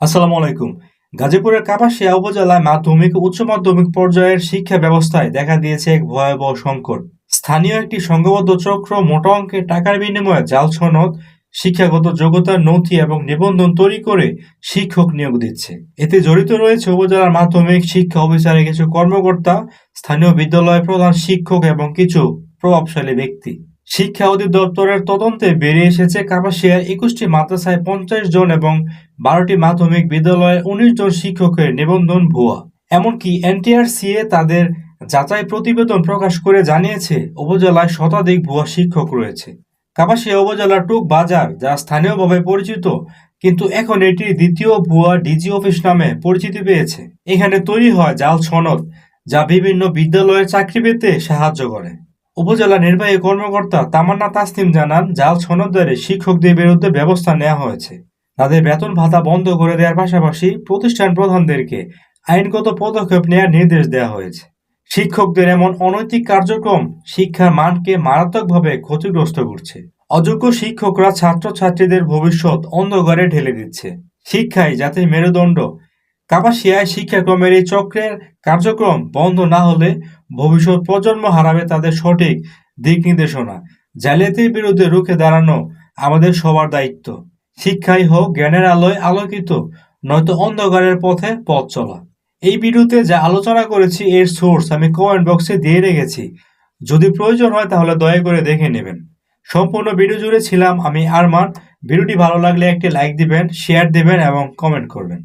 আসসালামু আলাইকুম। গাজীপুরের কাপাসিয়া উপজেলায় মাধ্যমিক, উচ্চ মাধ্যমিক পর্যায়ের শিক্ষা ব্যবস্থায় দেখা দিয়েছে এক ভয়াবহ সংকট। স্থানীয় একটি সংঘবদ্ধ চক্র মোটা অঙ্কের টাকার বিনিময়ে জাল সনদ, শিক্ষাগত যোগ্যতার নথি এবং নিবন্ধন তৈরি করে শিক্ষক নিয়োগ দিচ্ছে। এতে জড়িত রয়েছে উপজেলার মাধ্যমিক শিক্ষা অফিসারের কিছু কর্মকর্তা, স্থানীয় বিদ্যালয় প্রধান শিক্ষক এবং কিছু প্রভাবশালী ব্যক্তি। শিক্ষা অধিদপ্তরের তদন্তে বেরিয়ে এসেছে কাপাসিয়ার একুশটি মাদ্রাসায় পঞ্চাশ জন এবং বারোটি মাধ্যমিক বিদ্যালয়ে উনিশ জন শিক্ষকের নিবন্ধন ভুয়া। এমনকি এনটিআরসিএ তাদের যাচাই প্রতিবেদন প্রকাশ করে জানিয়েছে, উপজেলায় শতাধিক ভুয়া শিক্ষক রয়েছে। কাপাসিয়া উপজেলার টুক বাজার, যা স্থানীয়ভাবে পরিচিত, কিন্তু এখন এটি দ্বিতীয় ভুয়া ডিজি অফিস নামে পরিচিতি পেয়েছে। এখানে তৈরি হয় জাল সনদ, যা বিভিন্ন বিদ্যালয়ের চাকরি পেতে সাহায্য করে। উপজেলা নির্বাহী কর্মকর্তা তামান্না তাসনিম জানান, জাল সনদদারে শিক্ষকদের বিরুদ্ধে ব্যবস্থা নেওয়া হয়েছে। তাদের বেতন ভাতা বন্ধ করে দেওয়ার পাশাপাশি প্রতিষ্ঠান প্রধানদেরকে আইনগত পদক্ষেপ নেওয়ার নির্দেশ দেওয়া হয়েছে। শিক্ষকদের এমন অনৈতিক কার্যক্রম শিক্ষার মানকে মারাত্মকভাবে ক্ষতিগ্রস্ত করছে। অযোগ্য শিক্ষকরা ছাত্রছাত্রীদের ভবিষ্যৎ অন্ধকারে ঢেলে দিচ্ছে। শিক্ষায় যাতে মেরুদণ্ড। কাপাসিয়ায় শিক্ষাক্রমের এই চক্রের কার্যক্রম বন্ধ না হলে ভবিষ্যৎ প্রজন্ম হারাবে তাদের সঠিক দিক নির্দেশনা। জালিয়াতির বিরুদ্ধে রুখে দাঁড়ানো আমাদের সবার দায়িত্ব। শিক্ষাই হোক, জ্ঞানের আলোয় আলোকিত, নয়তো অন্ধকারের পথে পথ চলা। এই ভিডিওতে যা আলোচনা করেছি, এর সোর্স আমি কমেন্ট বক্সে দিয়ে রেখেছি। যদি প্রয়োজন হয় তাহলে দয়া করে দেখে নেবেন। সম্পূর্ণ ভিডিও জুড়ে ছিলাম আমি আরমান। ভিডিওটি ভালো লাগলে একটি লাইক দিবেন, শেয়ার দিবেন এবং কমেন্ট করবেন।